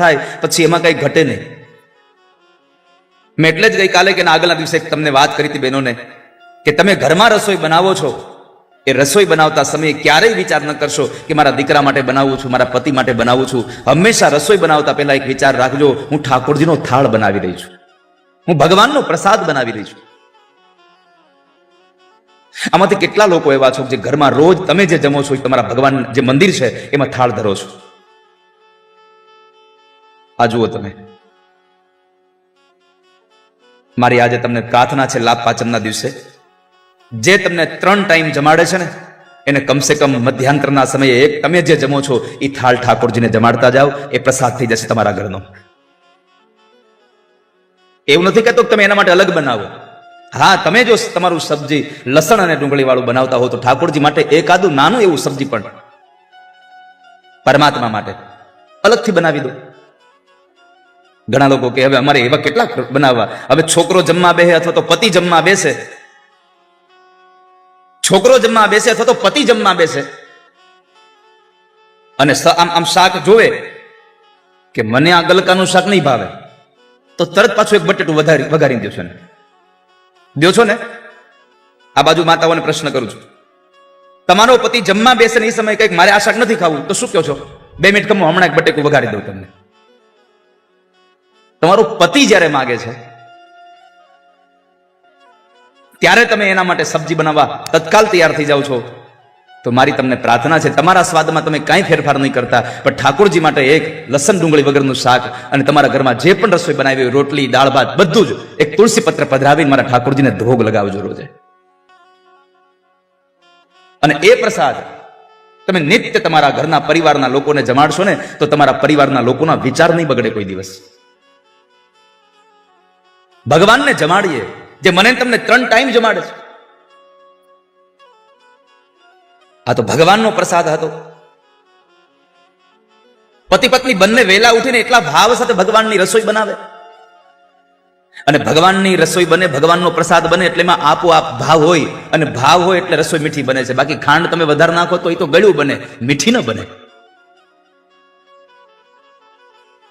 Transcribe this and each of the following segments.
થાય, પછી એમાં કઈ ઘટે નહીં. મેં એટલે જ ગઈકાલે કે આગલા દિવસે તમને વાત કરી હતી બહેનોને કે તમે ઘરમાં રસોઈ બનાવો છો. એ રસોઈ બનાવતા સમયે ક્યારેય વિચાર ન કરશો કે મારા દીકરા માટે બનાવું છું, મારા પતિ માટે બનાવું છું. હંમેશા રસોઈ બનાવતા પહેલા એક વિચાર રાખજો, હું ઠાકોરજીનો થાળ બનાવી રહી છું. હું ભગવાનનો પ્રસાદ બનાવી રહી છું. આમાંથી કેટલા લોકો એવા છો જે ઘરમાં રોજ તમે જે જમો છો તમારા ભગવાન જે મંદિર છે, એમાં થાળ ધરો છો. આ જુઓ તમે. મારી આજે તમને પ્રાર્થના છે લાભ પાચમના દિવસે. જે તમને ત્રણ ટાઈમ જમાડે છે ને, એને કમસે કમ મધ્યાંતરના સમયે એક તમે જે જમો છો, એ થાળ ઠાકોરજીને જમાડતા જાઓ, એ પ્રસાદ થઈ જશે તમારા ઘરનો. એવું નથી કહેતો તમે એના માટે અલગ બનાવો. હા, તમે જો તમારું સબ્જી લસણ અને ડુંગળી વાળું બનાવતા હો તો ઠાકોરજી માટે એકાદું નાનું એવું સબ્જી પણ. પરમાત્મા માટે. અલગથી બનાવી દો. ઘણા લોકો કે, હવે અમારે એવા કેટલા બનાવવા. હવે છોકરો જમવા બેસે અથવા તો પતિ જમવા બેસે. છોકરો જમવા બેસે અથવા તો પતિ જમવા બેસે. અને આમ આમ શાક જોવે કે, મને આ ગલકાનું શાક નહીં ભાવે. તો તરત પાછું એક બટેટું વધારી વઘારી દો છો ને દો છો ને? આ બાજુ માતાઓને પ્રશ્ન કરું છું. તમારો પતિ જમવા બેસે ને એ સમયે કંઈક મારે આ શાક નથી ખાવું. તો શું કહો છો? બે મિનિટ કમો હમણાં એક બટેકું વઘારી દઉં તમને. તમારો પતિ જ્યારે માગે છે, ત્યારે તમે એના માટે સબ્જી બનાવવા તત્કાલ તૈયાર થઈ જાઓ છો. તો મારી તમને પ્રાર્થના છે, તમારા સ્વાદમાં તમે કાંઈ ફેરફાર નહીં કરતા, પણ ઠાકોરજી માટે એક લસણ ડુંગળી વગરનું શાક અને તમારા ઘરમાં જે પણ રસોઈ બનાવી હોય, રોટલી, દાળ, ભાત, બધું જ એક તુલસી પત્ર પધરાવીને મારા ઠાકોરજીને ધોગ લગાવજો રોજે. અને એ પ્રસાદ તમે નિત્ય તમારા ઘરના પરિવારના લોકોને જમાડશો ને, તો તમારા પરિવારના લોકોના વિચાર નહીં બગડે કોઈ દિવસ. ભગવાનને જમાડીએ, જે મને તમને ત્રણ ટાઈમ જમાડે છે. આ તો ભગવાનનો પ્રસાદ હતો. પતિ પત્ની બંને વેલા ઉઠીને એટલા ભાવ સાથે ભગવાનની રસોઈ બનાવે. અને ભગવાનની રસોઈ બને, ભગવાનનો પ્રસાદ બને, એટલે એમાં આપોઆપ ભાવ હોય, અને ભાવ હોય એટલે રસોઈ મીઠી બને છે. બાકી ખાંડ તમે વધારે નાખો તો એ તો ગળ્યું બને, મીઠી ન બને.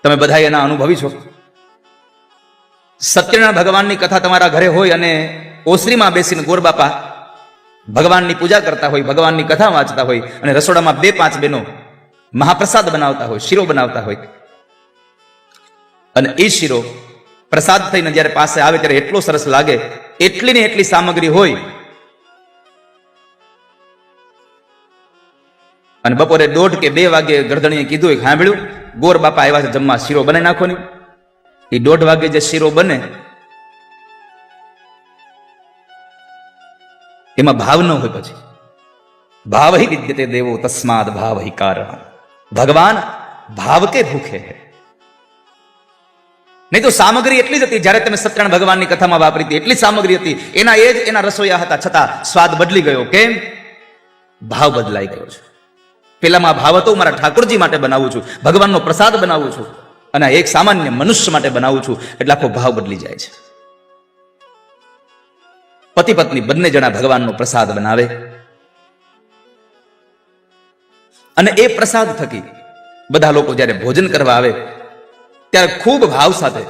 તમે બધા એના અનુભવી છો. સત્યનારાયણ ભગવાનની કથા તમારા ઘરે હોય અને ઓસરીમાં બેસીને ગોરબાપા ભગવાનની પૂજા કરતા હોય, ભગવાનની કથા વાંચતા હોય અને રસોડામાં બે પાંચ બહેનો મહાપ્રસાદ બનાવતા હોય, શીરો બનાવતા હોય. અને એ શીરો પ્રસાદ થઈને જ્યારે પાસે આવે ત્યારે એટલો સરસ લાગે એટલી ને એટલી સામગ્રી હોય. અને બપોરે દોઢ કે બે વાગે ગરદણીએ કીધું સાંભળ્યું ગોર બાપા આવ્યા છે જમવા, શીરો બનાવી નાખો ને એ દોઢ વાગે જે શીરો બને, એમાં ભાવ ન હોય પછી. ભાવ હિ વિદ્યતે દેવો, તસ્માદ ભાવ હિ કારણ. ભગવાન ભાવ કે ભૂખે હે? નહીં તો સામગ્રી એટલી જ હતી, જ્યારે તમે સત્યનારાયણ ભગવાનની કથામાં વાપરી હતી, એટલી સામગ્રી હતી. એના એ જ એના રસોઈયા હતા, છતાં સ્વાદ બદલી ગયો. કેમ? ભાવ બદલાઈ ગયો છે. પેલામાં ભાવ હતો, મારા ઠાકોરજી માટે બનાવું છું, ભગવાનનો પ્રસાદ બનાવું છું. અને એક સામાન્ય મનુષ્ય માટે બનાવું છું, એટલે આખો ભાવ બદલી જાય છે. પતિ પત્ની બંને જણા ભગવાનનો પ્રસાદ બનાવે. અને એ પ્રસાદ થકી બધા લોકો જ્યારે ભોજન કરવા આવે, ત્યારે ખૂબ ભાવ સાથે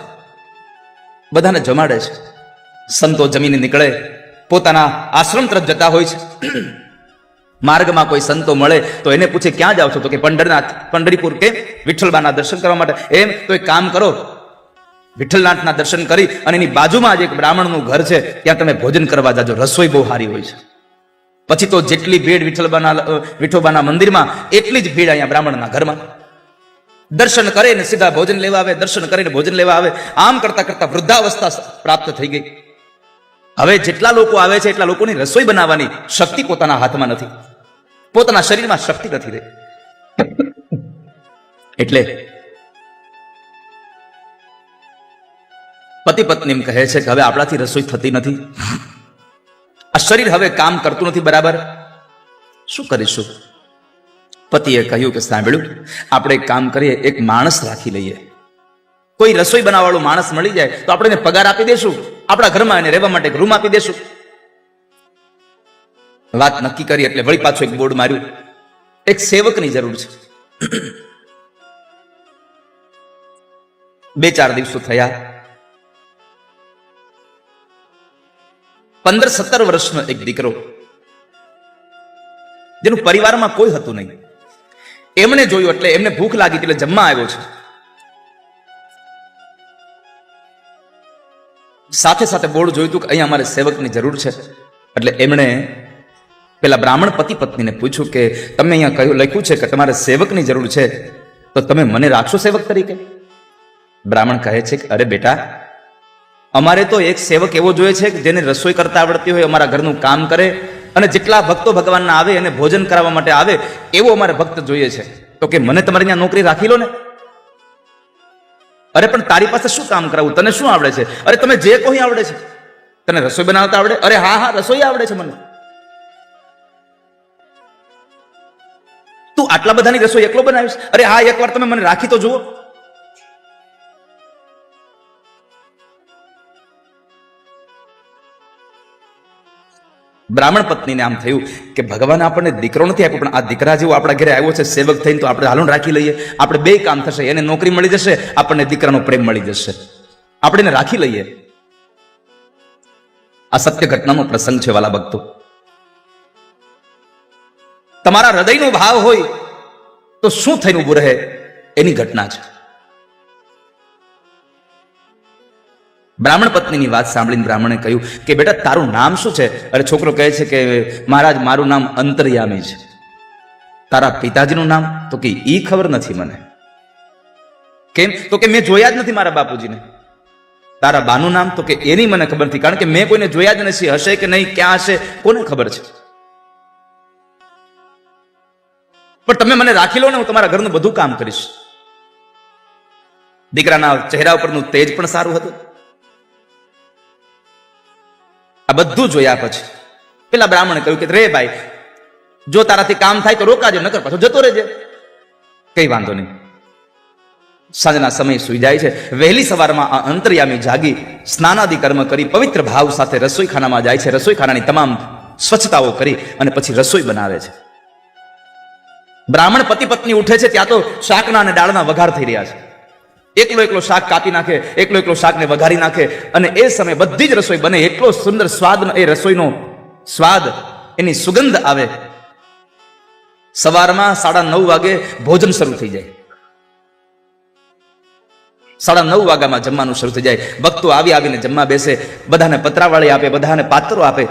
બધાને જમાડે છે. સંતો જમીને નીકળે, પોતાના આશ્રમ તરફ જતા હોય છે. માર્ગમાં કોઈ સંતો મળે, તો એને પૂછે, ક્યાં જાવ છો? તો કે, પંઢરનાથ, પંઢરીપુર કે વિઠ્ઠલબાના દર્શન કરવા માટે. એમ, તો એક કામ કરો. વિઠ્ઠલનાથના દર્શન કરી અને એની બાજુમાં જ એક બ્રાહ્મણનું ઘર છે, ત્યાં તમે ભોજન કરવા જાજો. રસોઈ બહુ સારી હોય છે. પછી તો જેટલી ભીડ વિઠ્ઠલબાના વિઠોબાના મંદિરમાં, એટલી જ ભીડ અહીંયા બ્રાહ્મણના ઘરમાં. દર્શન કરે ને સીધા ભોજન લેવા આવે, દર્શન કરીને ભોજન લેવા આવે. આમ કરતા કરતા વૃદ્ધાવસ્થા પ્રાપ્ત થઈ ગઈ. હવે જેટલા લોકો આવે છે, એટલા લોકોની રસોઈ બનાવવાની શક્તિ પોતાના હાથમાં નથી. પોતાના શરીરમાં શક્તિ નથી રહી. એટલે પતિ પત્ની કહે છે કે હવે આપણાથી રસોઈ થતી નથી. આ શરીર હવે કામ કરતું નથી, બરાબર? શું કરીશું? પતિએ કહ્યું કે સાંભળ્યું, આપણે એક કામ કરીએ, એક માણસ રાખી લઈએ. કોઈ રસોઈ બનાવવાળો માણસ મળી જાય તો આપણે એને પગાર આપી દેશું. આપણા ઘરમાં એને રહેવા માટે રૂમ આપી દેશું. વાત નક્કી કરી એટલે વળી પાછું એક બોર્ડ માર્યું. એક સેવકની જરૂર છે. બે ચાર દિવસો થયા. પંદર સત્તર વર્ષનો એક દીકરો, જેનું પરિવારમાં કોઈ હતું નહીં. એમણે જોયું એટલે એમને ભૂખ લાગી એટલે જમવા આવ્યો છે. સાથે સાથે બોર્ડ જોયું હતું કે અહીંયા અમારે સેવકની જરૂર છે. એટલે એમણે પેલા બ્રાહ્મણ પતિ પત્નીને પૂછ્યું કે, તમે અહીંયા કહ્યું, લખ્યું છે કે તમારે સેવકની જરૂર છે, તો તમે મને રાખશો સેવક તરીકે? બ્રાહ્મણ કહે છે કે, અરે બેટા, અમારે તો એક સેવક એવો જોઈએ છે કે જેને રસોઈ કરતા આવડતી હોય, અમારા ઘરનું કામ કરે અને જેટલા ભક્તો ભગવાનના આવે, એને ભોજન કરાવવા માટે આવે, એવો અમારે ભક્ત જોઈએ છે. તો કે, મને તમારી ત્યાં નોકરી રાખી લો ને. અરે પણ તારી પાસે શું કામ કરાવું? તને શું આવડે છે? અરે તમે જે કોઈ આવડે છે. તને રસોઈ બનાવતા આવડે? અરે હા હા, રસોઈ આવડે છે મને. તું આટલા બધાની રસોઈ એકલો બનાવીશ? અરે હા એકવાર તમે મને રાખી તો જુઓ. બ્રાહ્મણ પત્નીને આમ થયું કે ભગવાન આપણને દીકરો નથી આપ્યો, પણ આ દીકરા જેવો આપણા ઘરે આવ્યો છે, સેવક થઈને તો આપણે હાલું રાખી લઈએ. આપણે બે કામ થશે, એને નોકરી મળી જશે, આપણને દીકરાનો પ્રેમ મળી જશે. આપણે એને રાખી લઈએ. આ સત્ય ઘટનાનો પ્રસંગ છે, વાલા ભક્તો. તમારા હૃદયનો ભાવ હોય તો શું થઈને ઉભું રહે? એની ઘટના છે. બ્રાહ્મણ પત્નીની વાત સાંભળીને બ્રાહ્મણે કહ્યું કે, બેટા, તારું નામ શું છે? અરે, છોકરો કહે છે કે, મહારાજ, મારું નામ અંતર્યામી છે. તારા પિતાજીનું નામ? તો કે, ઈ ખબર નથી મને. કેમ? તો કે, મેં જોયા જ નથી મારા બાપુજીને. તારા બાનું નામ? તો કે, એની મને ખબર નથી, કારણ કે મેં કોઈને જોયા જ નથી, હશે કે નહીં, ક્યાં હશે, કોને ખબર છે? પણ તમે મને રાખી લો ને, હું તમારા ઘરનું બધું કામ કરીશ. દીકરાના ચહેરા ઉપરનું તેજ પણ સારું હતું. આ બધું જોયા પછી પેલા બ્રાહ્મણે કહ્યું કે, રે ભાઈ, જો તારાથી કામ થાય તો રોકાજો, નકર પાછો જતો રહેજે. કઈ વાંધો નહીં. સાંજના સમય સુઈ જાય છે. વહેલી સવારમાં આ અંતર્યામી જાગી સ્નાનાદિ કર્મ કરી પવિત્ર ભાવ સાથે રસોઈખાનામાં જાય છે. રસોઈખાનાની તમામ સ્વચ્છતાઓ કરી અને પછી રસોઈ બનાવે છે. બ્રાહ્મણ પતિ પત્ની ઉઠે છે, ત્યાં તો શાકના અને દાળના વઘાર થઈ રહ્યા છે. એકલો એકલો શાક કાપી નાખે, એકલો એકલો શાકને વઘારી નાખે અને એ સમયે બધી જ રસોઈ બને. એટલો સુંદર સ્વાદ એ રસોઈનો સ્વાદ, એની સુગંધ આવે. સવારમાં સાડા નવ વાગે ભોજન શરૂ થઈ જાય. સાડા નવ વાગ્યામાં જમવાનું શરૂ થઈ જાય. ભક્તો આવી આવીને જમવા બેસે, બધાને પતરાવાળી આપે, બધાને પાત્રો આપે.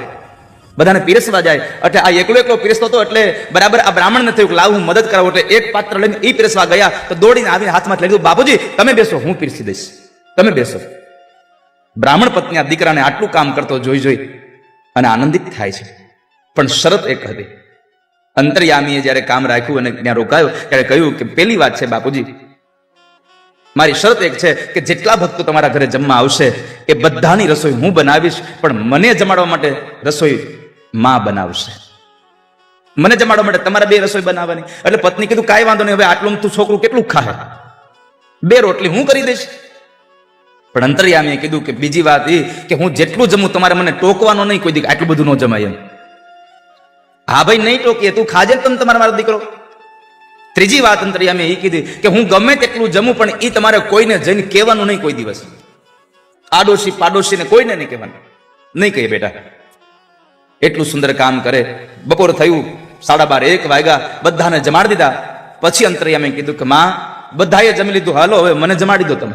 બધાને પીરસવા જાય. એટલે આ એકલો એકલો પીરસતો હતો એટલે બરાબર આ બ્રાહ્મણને થયું કે લાવ, હું મદદ કરાવું. એટલે એક પાત્ર લઈને એ પીરસવા ગયા તો દોડીને આવીને હાથમાં લઈ લીધું. બાપુજી, તમે બેસો, હું પીરસી દઈશ. તમે બેસો. બ્રાહ્મણ પત્ની આ દીકરાને આટલું કામ કરતો જોઈ જોઈ અને આનંદિત થાય છે. પણ શરત એક હતી. અંતર્યામીએ જ્યારે કામ રાખ્યું અને ત્યાં રોકાયો, ત્યારે કહ્યું કે પેલી વાત છે બાપુજી, મારી શરત એક છે કે જેટલા ભક્તો તમારા ઘરે જમવા આવશે એ બધાની રસોઈ હું બનાવીશ, પણ મને જમાડવા માટે રસોઈ માં બનાવશે. મને જમાડવા માટે તમારે બે રસોઈ બનાવવાની. એટલે પત્ની કીધું, કાંઈ વાંધો નહીં, હવે આટલું તું છોકરું કેટલું ખાહે? બે રોટલી હું કરી દઈશ. પણ અંતર્યામીએ કીધું કે, બીજી વાત એ કે હું જેટલું જમું, તમારે મને ટોકવાનો નહીં, કોઈ દી આટલું બધું ન જમાય એમ. હા ભાઈ, નહીં ટોકીએ, તું ખાજે તમે, તમારા મારો દીકરો. ત્રીજી વાત અંતર્યામીએ એ કીધી કે, હું ગમે તેટલું જમું, પણ એ તમારે કોઈને જઈને કહેવાનું નહીં કોઈ દિવસ. આડોશી પાડોશીને કોઈને નહીં કહેવાનું. નહીં કહીએ બેટા. એટલું સુંદર કામ કરે. બપોર થયું, સાડા બાર, એક વાગ્યા, બધાને જમાડી દીધા. પછી અંતરિયામે કીધું કે, માં, બધાએ જમી લીધું. હાલો, હવે મને જમાડી દો તમે.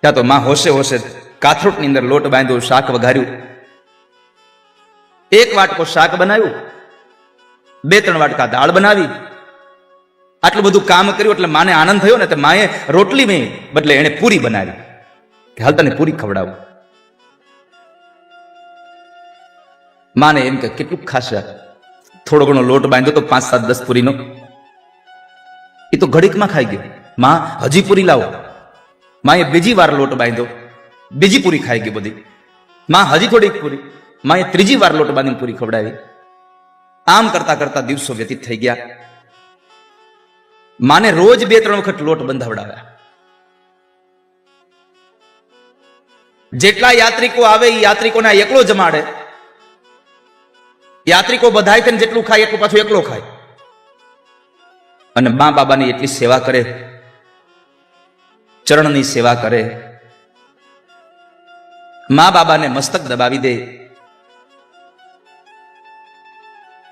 ત્યાં તો માં હોશે હોશે કાથરોટની અંદર લોટ બાંધ્યો, શાક વઘાર્યું. એક વાટકો શાક બનાવ્યું. બે, ત્રણ વાટકા દાળ બનાવી. આટલું બધું કામ કર્યું એટલે માને આનંદ થયો ને તો માએ રોટલી મેં બદલે એને પૂરી બનાવી. કે, હાલ તને પૂરી ખવડાવું. માને એમ કે કેટલું ખાશે થોડો ઘણો લોટ બાંધ્યો તો પાંચ સાત દસ પૂરીનો. એ તો ઘડીકમાં ખાઈ ગયો. માં, હજી પૂરી લાવો. માએ બીજી વાર લોટ બાંધ્યો. બીજી પૂરી ખાઈ ગઈ બધી. માં, હજી થોડીક પૂરી. માએ ત્રીજી વાર લોટ બાંધીને પૂરી ખવડાવી. આમ કરતા કરતા દિવસો વ્યતીત થઈ ગયા. માને રોજ બે ત્રણ વખત લોટ બંધાવડાવ્યા. જેટલા યાત્રિકો આવે એ યાત્રિકોને એકલો જમાડે યાત્રિકો બધાય થઈને જેટલું ખાય એટલું પાછું એકલો ખાય. અને મા બાબાની એટલી સેવા કરે, ચરણની સેવા કરે. મા બાબાને મસ્તક દબાવી દે.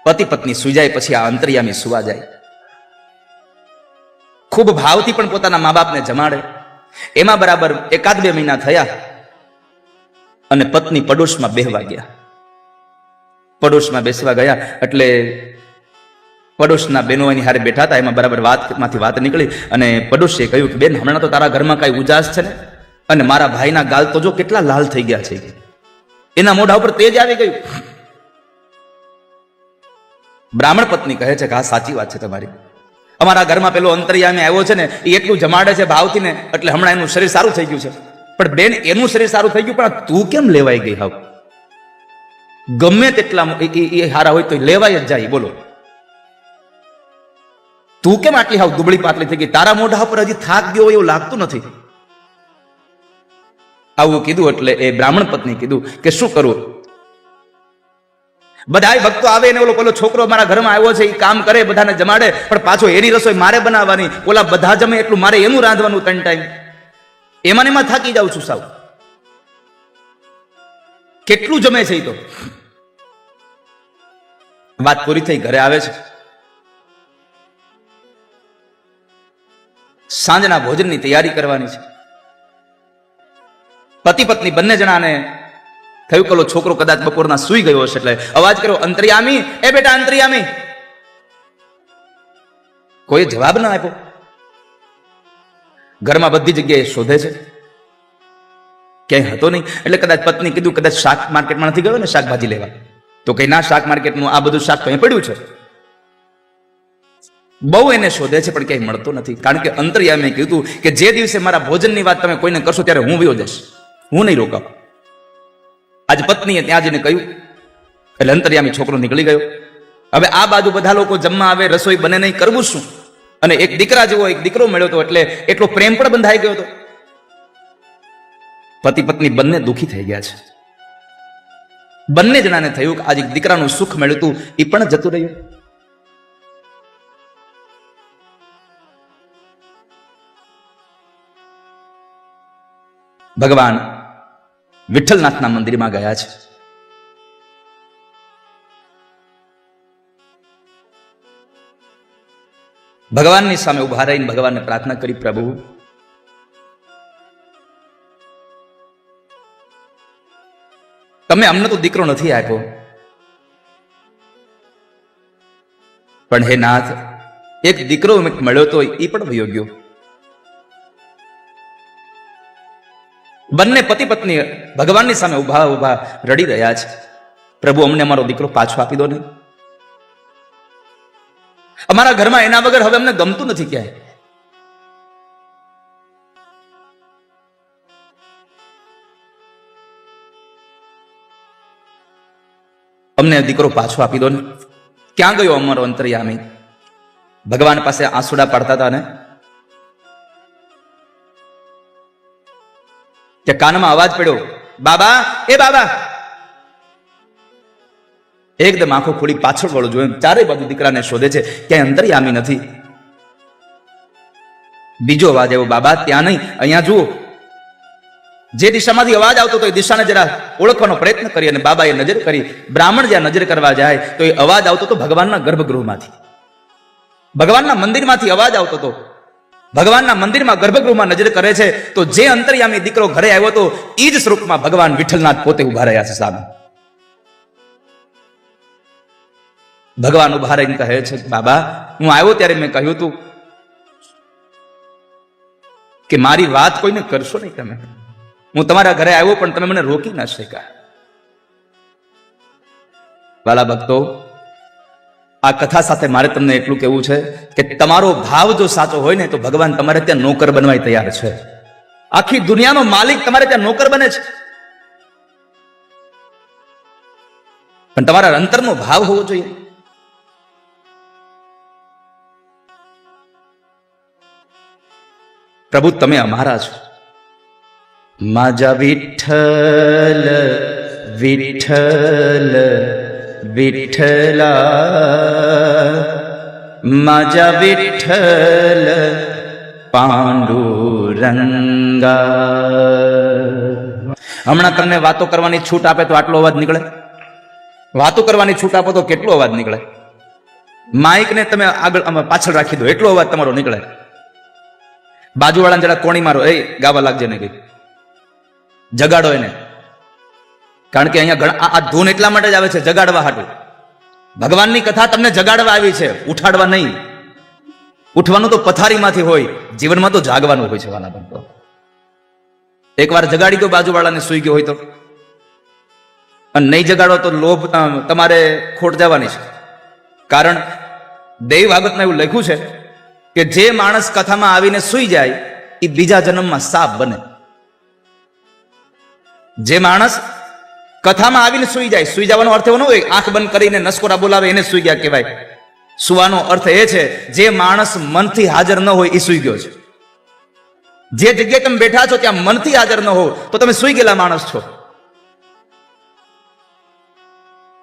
પતિ પત્ની સુઈ જાય પછી આ અંતર્યામી સુવા જાય. ખૂબ ભાવથી પણ પોતાના મા બાપને જમાડે. એમાં બરાબર એકાદ બે મહિના થયા અને પત્ની પડોશમાં બેહવા ગયા. પડોશમાં બેસવા ગયા, એટલે પડોશના બહેનો એની હારે બેઠા હતા, એમાં બરાબર વાતમાંથી વાત નીકળી અને પડોશીએ કહ્યું કે, બેન, હમણાં તો તારા ઘરમાં કાંઈ ઉજાસ છે ને? અને મારા ભાઈના ગાલ તો જો કેટલા લાલ થઈ ગયા છે. એના મોઢા ઉપર તેજ આવી ગયું. બ્રાહ્મણ પત્ની કહે છે કે, હા, સાચી વાત છે તમારી. અમારા ઘરમાં પેલો અંતરિયામી આવ્યો છે ને એ એટલું જમાડે છે ભાવથી ને, એટલે હમણાં એનું શરીર સારું થઈ ગયું છે. પણ બેન, એનું શરીર સારું થઈ ગયું, પણ તું કેમ લેવાઈ ગઈ હાવ? ગમે તેટલા એ- હારા હોય તો લેવાય જ જાય, બોલો. તું કેમ આટલી હાવ દુબળી પાતળી થઈ ગઈ? તારા મોઢા પર હજી થાક ગયો હોય એવું લાગતું નથી. આવું કીધું એટલે એ બ્રાહ્મણ પત્ની કીધું કે શું કરવું બધાય ભક્તો આવે ને ઓલો પેલો છોકરો મારા ઘરમાં આવ્યો છે એ કામ કરે, બધાને જમાડે, પણ પાછો એની રસોઈ મારે બનાવવાની. ઓલા બધા જમે એટલું મારે એનું રાંધવાનું ત્રણ ટાઈમ એમાં એમાં થાકી જાઉં છું સાવ. કેટલું જમે છે એ તો? વાત પૂરી થઈ, ઘરે આવે છે. સાંજના ભોજનની તૈયારી કરવાની છે. પતિ પત્ની બંને જણાને થયું કલો છોકરો કદાચ બપોરના સુઈ ગયો હશે એટલે અવાજ કર્યો, અંતરિયામી, એ બેટા અંતરિયામી. કોઈ જવાબ ના આપ્યો. ઘરમાં બધી જગ્યાએ શોધે છે. ક્યાંય હતો નહીં. એટલે કદાચ પત્ની કીધું, કદાચ શાક માર્કેટમાં નથી ગયો ને શાકભાજી લેવા. તો કઈ ના, શાક માર્કેટનું આ બધું શાક તો અહીં પડ્યું છે. બહુ એને શોધે છે, પણ ક્યાંય મળતો નથી. કારણ કે અંતરિયામે કીધું કે જે દિવસે મારા ભોજનની વાત તમે કોઈને કરશો, ત્યારે હું વયો જઈશ. હું નહીં રોકાવ. આજ પત્નીએ ત્યાં જઈને કહ્યું, એટલે અંતરિયામી છોકરો નીકળી ગયો. હવે આ બાજુ બધા લોકો જમવા આવે, રસોઈ બને નહીં, કરવું શું? અને એક દીકરા જેવો એક દીકરો મળ્યો હતો એટલે એટલો પ્રેમ પણ બંધાઈ ગયો હતો. પતિ પત્ની બંને દુઃખી થઈ ગયા છે. બંને જણાને થયું કે આજે દીકરાનું સુખ મળ્યું હતું એ પણ જતું રહ્યું. ભગવાન વિઠ્ઠલનાથના મંદિરમાં ગયા છે. ભગવાનની સામે ઊભા રહીને ભગવાનને પ્રાર્થના કરી પ્રભુ તમે અમને તો દીકરો નથી આપ્યો. પણ હે નાથ, એક દીકરો મળ્યો તો એ પણ વયો ગયો. બંને પતિ પત્ની ભગવાનની સામે ઊભા ઊભા રડી રહ્યા છે. પ્રભુ અમને અમારો દીકરો પાછો આપી દો ને. અમારા ઘરમાં એના વગર હવે અમને ગમતું નથી ક્યાંય. અમને દીકરો પાછો આપી દો ને. ક્યાં ગયો અમારો અંતર્યામી? ભગવાન પાસે આંસુડા પાડતા હતા ને? કે કાનમાં અવાજ પડ્યો, બાબા, એ બાબા. એકદમ આંખો ખોલી પાછળ વળો જોયું ચારે બાજુ દીકરાને શોધે છે, ક્યાંય અંતર્યામી નથી. બીજો અવાજ એવો બાબા, ત્યાં નહીં, અહીંયા જુઓ. જે દિશામાંથી અવાજ આવતો હતો એ દિશાને જરા ઓળખવાનો પ્રયત્ન કરી અને બાબાએ નજર કરી. બ્રાહ્મણ જ્યાં નજર કરવા જાય તો એ અવાજ આવતો તો ભગવાનના ગર્ભગૃહમાંથી. ભગવાનના મંદિરમાંથી અવાજ આવતો હતો. ભગવાનના મંદિરમાં ગર્ભગૃહમાં નજર કરે છે તો જે અંતર્યામી દીકરો ઘરે આવ્યો હતો એ જ સ્વરૂપમાં ભગવાન વિઠ્ઠલનાથ પોતે ઊભા રહ્યા છે સામે. ભગવાન ઊભા રહીને કહે છે, બાબા, હું આવ્યો ત્યારે મેં કહ્યું હતું કે મારી વાત કોઈને કરશો નહીં તમે. હું તમારા ઘરે આવ્યો પણ તમે મને રોકી ના શક્યા. વાલા ભક્તો, આ કથા સાથે મારે તમને એટલું કહેવું છે કે તમારો ભાવ જો સાચો હોય ને તો ભગવાન તમારે ત્યાં નોકર બનવાય તૈયાર છે. આખી દુનિયાનો માલિક તમારે ત્યાં નોકર બને છે. પણ તમારા અંતરનો ભાવ હોવો જોઈએ. પ્રભુ, તમે અમારા છો. માજા વિઠ્ઠલ વિઠ્ઠલ વિઠ્ઠલા माझ्या विठ्ठल પાંડુરંગા હમણાં તમને વાતો કરવાની છૂટ આપે તો આટલો અવાજ નીકળે વાતો કરવાની છૂટ આપો તો કેટલો અવાજ નીકળે માઇક ને તમે આગળ આમ પાછળ રાખી દો એટલો અવાજ તમારો નીકળે બાજુવાળાને જરા કોણી મારો એ ગાવા લાગજે ને કઈ જગાડો એને. કારણ કે અહીંયા ઘણા આ- ધૂન એટલા માટે જ આવે છે, જગાડવા હાટું. ભગવાનની કથા તમને જગાડવા આવી છે, ઉઠાડવા નહીં. ઉઠવાનું તો પથારીમાંથી હોય, જીવનમાં તો જાગવાનું હોય છે, વાલા ભક્તો એકવાર જગાડી દો બાજુવાળાને, સુઈ ગયો હોય તો. અને નહીં જગાડો તો લોભ તમારે ખોટ જવાની છે. કારણ દેવ ભાગવતમાં એવું લખ્યું છે કે જે માણસ કથામાં આવીને સુઈ જાય એ બીજા જન્મમાં સાપ બને. જે માણસ કથામાં આવીને સુઈ જાય, સુઈ જવાનો અર્થ એવો ન હોય, આંખ બંધ કરીને નસકોરા બોલાવે, એને સુઈ ગયા કહેવાય. સુવાનો અર્થ એ છે, જે માણસ મનથી હાજર ન હોય, એ સુઈ ગયો છે. જે જગ્યાએ તમે બેઠા છો, ત્યાં મનથી હાજર ન હો તો તમે સુઈ ગયેલા માણસ છો.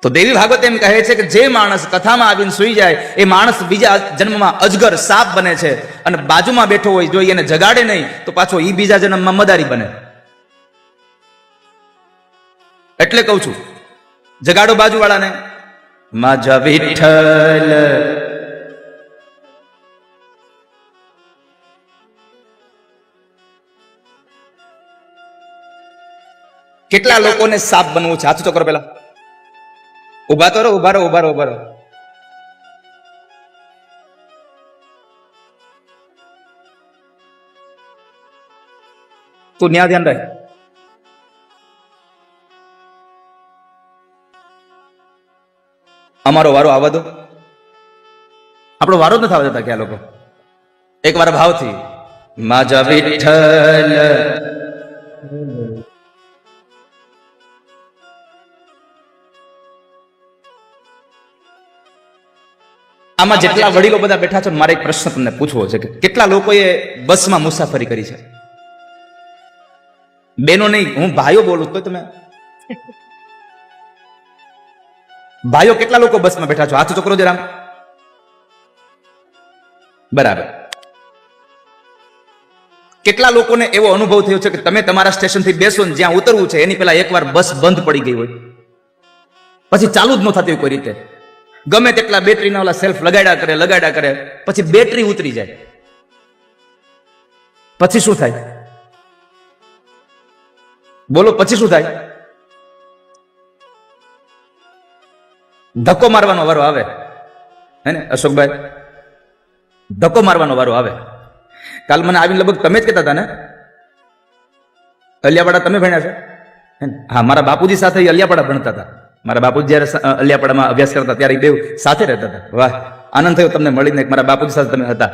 તો દેવી ભાગવત એમ કહે છે કે જે માણસ કથામાં આવીને સુઈ જાય, એ માણસ બીજા જન્મમાં અજગર સાપ બને છે અને બાજુમાં બેઠો હોય, જો એને જગાડે નહીં, તો પાછો એ બીજા જન્મમાં મદારી બને. એટલે કહું છું જગાડો બાજુવાળાને. માજા વિઠ્ઠલ. કેટલા લોકોને સાપ બનવું છે? હાથ તો કરો પેલા. ઊભા તો રહો ઊભા રહો ઊભા રહો ઊભા રહો. તું ન્યા ધ્યાન રાખ. અમારો વારો આવવા દો. આપણો વારો જ નથી આવતા કે લોકો. એક વાર ભાવથી માજા વિઠ્ઠલ. આમાં જેટલા વડીલો બધા બેઠા છો મારે એક પ્રશ્ન તમને પૂછવો છે કે કેટલા લોકોએ બસમાં મુસાફરી કરી છે? બેનો નહીં હું ભાઈઓ બોલું તો તમે ભાઈઓ, કેટલા લોકો બસમાં બેઠા છો? હાથ ચોકરો જરામ બરાબર. કેટલા લોકોને એવો અનુભવ થયો છે કે તમે તમારા સ્ટેશનથી બેસો ને જ્યાં ઉતરવું છે, એની પહેલા એકવાર બસ બંધ પડી ગઈ હોય. પછી ચાલુ જ ન થતી કોઈ રીતે. ગમે તેટલા બેટરીના ઓલા સેલ્ફ લગાડ્યા કરે લગાડ્યા કરે, પછી બેટરી ઉતરી જાય. પછી શું થાય? બોલો, પછી શું થાય? ધક્કો મારવાનો વારો આવે. હે ને, અશોકભાઈ? ધક્કો મારવાનો વારો આવે. કાલ મને આવીને લગભગ તમે જ કહેતા હતા ને? અલિયાપાડા તમે ભણ્યા છે? હા મારા બાપુજી સાથે અલિયાપાડા ભણતા હતા. મારા બાપુજી જ્યારે અલિયાપાડામાં અભ્યાસ કરતા ત્યારે બે સાથે રહેતા હતા. વાહ, આનંદ થયો તમને મળીને મારા બાપુજી સાથે તમે હતા.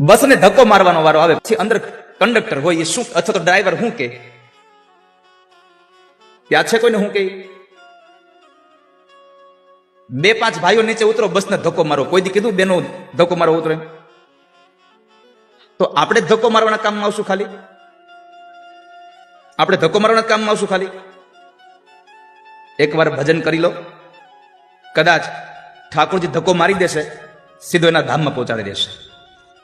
બસને ધક્કો મારવાનો વારો આવે. પછી અંદર કંડક્ટર હોય, એ શું અથવા તો ડ્રાઈવર શું કે ત્યાં છે કોઈને હું કહી? બે પાંચ ભાઈઓ નીચે ઉતરો, બસને ધક્કો મારો. કોઈ દી કીધું બેનો ધક્કો મારો ઉતરે? તો આપણે ધક્કો મારવાના કામમાં આવશું ખાલી? આપણે ધક્કો મારવાના કામમાં આવશું ખાલી? એકવાર ભજન કરી લો. કદાચ ઠાકોરજી ધક્કો મારી દેશે, સીધો એના ધામમાં પહોંચાડી દેશે.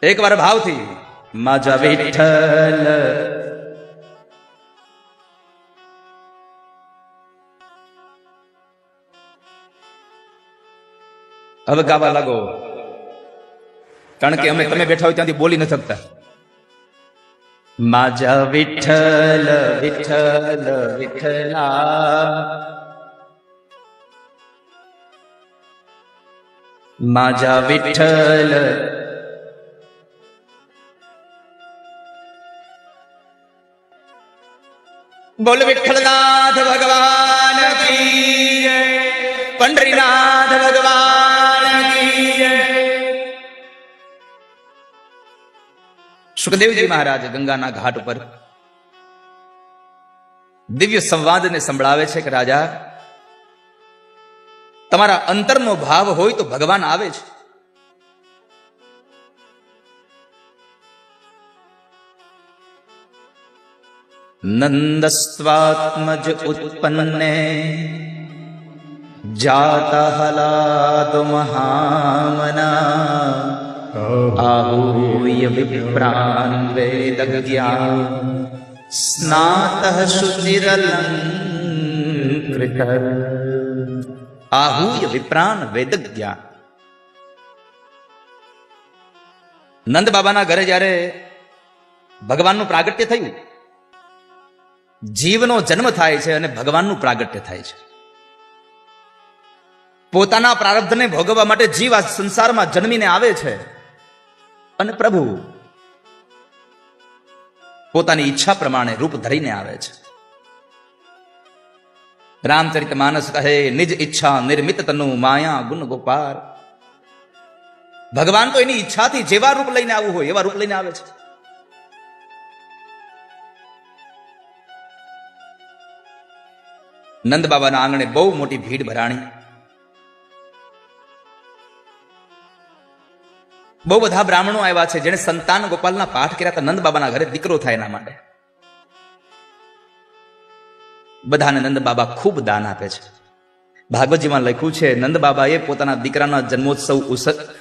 એકવાર ભાવથી, માજા વિઠ્ઠલ હવે ગાવા લાગો. કારણ કે અમે તમે બેઠા હોય ત્યાંથી બોલી ન શકતા. માજા વિઠ્ઠલ વિઠ્ઠલ વિઠ્ઠલા. માજા વિઠ્ઠલ. બોલ વિઠ્ઠલનાથ ભગવાન કી જય. પંડરીનાથ સુખદેવજી મહારાજ ગંગાના ઘાટ ઉપર દિવ્ય સંવાદને સંભળાવે છે કે રાજા, તમારા અંતરનો ભાવ હોય તો ભગવાન આવે છે નંદસ્વાત્મજ ઉત્પન્ને જાત હલાદ મહામના आहूय विप्रान् वेदज्ञा स्नातः शुचिरलङ्कृत आहूय વિપ્રાન વેદજ્ઞા નંદ બાબાના ઘરે જ્યારે ભગવાનનું પ્રાગટ્ય થયું જીવનો જન્મ થાય છે અને ભગવાનનું પ્રાગટ્ય થાય છે પોતાના પ્રારબ્ધને ભોગવવા માટે જીવ આ સંસારમાં જન્મીને આવે છે અને પ્રભુ પોતાની ઈચ્છા પ્રમાણે રૂપ ધરીને આવે છે. રામચરિત માનસ કહે, નિજ ઈચ્છા નિર્મિત તનુ માયા ગુણ ગોપાર. ભગવાન તો એની ઈચ્છાથી જેવા રૂપ લઈને આવવું હોય, એવા રૂપ લઈને આવે છે. નંદ બાબાના આંગણે બહુ મોટી ભીડ ભરાણી. બહુ બધા બ્રાહ્મણો આવ્યા છે જેને સંતાન ગોપાલના પાઠ કર્યા હતા. નંદ બાબાના ઘરે દીકરો થાય એના માટે. બધાને નંદ બાબા ખૂબ દાન આપે છે. ભાગવતજીમાં લખ્યું છે, નંદ બાબાએ પોતાના દીકરાના જન્મોત્સવ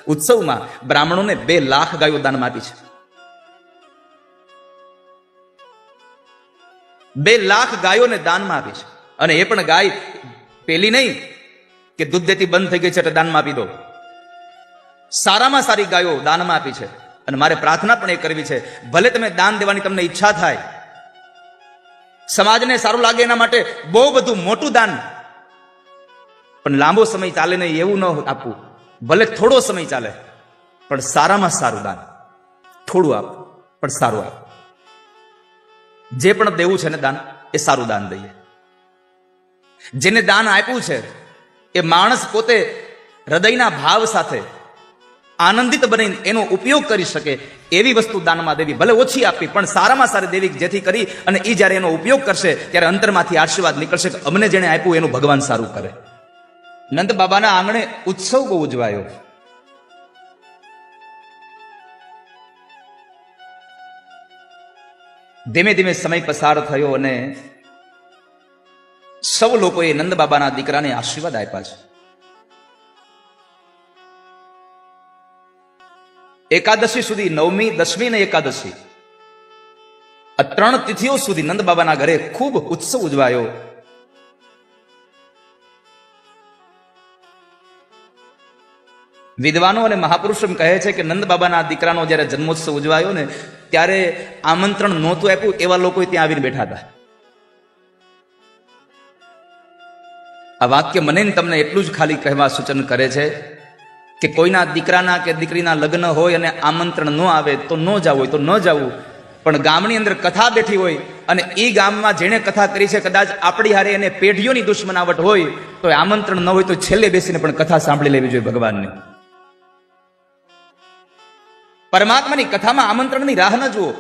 ઉત્સવમાં બ્રાહ્મણોને બે લાખ ગાયો દાનમાં આપી છે. બે લાખ ગાયોને દાનમાં આપી છે. અને એ પણ ગાય પેલી નહીં કે દૂધ દેતી બંધ થઈ ગઈ છે એટલે દાનમાં આપી દો. સારામાં સારી ગાયો દાનમાં આપી છે. અને મારે પ્રાર્થના પણ એ કરવી છે, ભલે તમે દાન દેવાની તમને ઈચ્છા થાય. સમાજને સારું લાગે એના માટે બહુ બધું મોટું દાન. પણ લાંબો સમય ચાલે નહીં, એવું ન આપવું. ભલે થોડો સમય ચાલે, પણ સારામાં સારું દાન. થોડું આપ, પણ સારું આપ. જે પણ દેવું છે ને દાન, એ સારું દાન દઈએ. જેને દાન આપ્યું છે, એ માણસ પોતે હૃદયના ભાવ સાથે આનંદિત બનીને એનો ઉપયોગ કરી શકે એવી વસ્તુ દાનમાં દેવી ભલે ઓછી આપવી પણ સારામાં સારી દેવી જેથી કરી અને એ જ્યારે એનો ઉપયોગ કરશે ત્યારે અંતરમાંથી આશીર્વાદ નીકળશે કે અમને જેને આપ્યું એનું ભગવાન સારું કરે. નંદ બાબાના આંગણે ઉત્સવ બહુ ઉજવાયો. ધીમે ધીમે સમય પસાર થયો અને સૌ લોકોએ નંદ બાબાના દીકરાને આશીર્વાદ આપ્યા છે. એકાદશી સુધી, નવમી, દસમી ને એકાદશી. આ ત્રણ તિથિઓ સુધી નંદ બાબાના ઘરે ખૂબ ઉત્સવ ઉજવાયો. વિદ્વાનો અને મહાપુરુષ એમ કહે છે કે નંદ બાબાના દીકરાનો જ્યારે જન્મોત્સવ ઉજવાયો ને, ત્યારે આમંત્રણ નહોતું આપ્યું, એવા લોકો ત્યાં આવીને બેઠા હતા. આ વાક્ય મને તમને એટલું જ ખાલી કહેવા સૂચન કરે છે કે કોઈના દીકરાના કે દીકરીના લગ્ન હોય અને આમંત્રણ ન આવે તો ન જવું હોય તો ન જવું. પણ ગામની અંદર કથા બેઠી હોય અને એ ગામમાં જેણે કથા કરી છે કદાચ આપણી હારે એને પેઢીઓની દુશ્મનાવટ હોય તો આમંત્રણ ન હોય તો છેલ્લે બેસીને પણ કથા સાંભળી લેવી જોઈએ ભગવાનની. પરમાત્માની કથામાં આમંત્રણની રાહ ન જુઓ.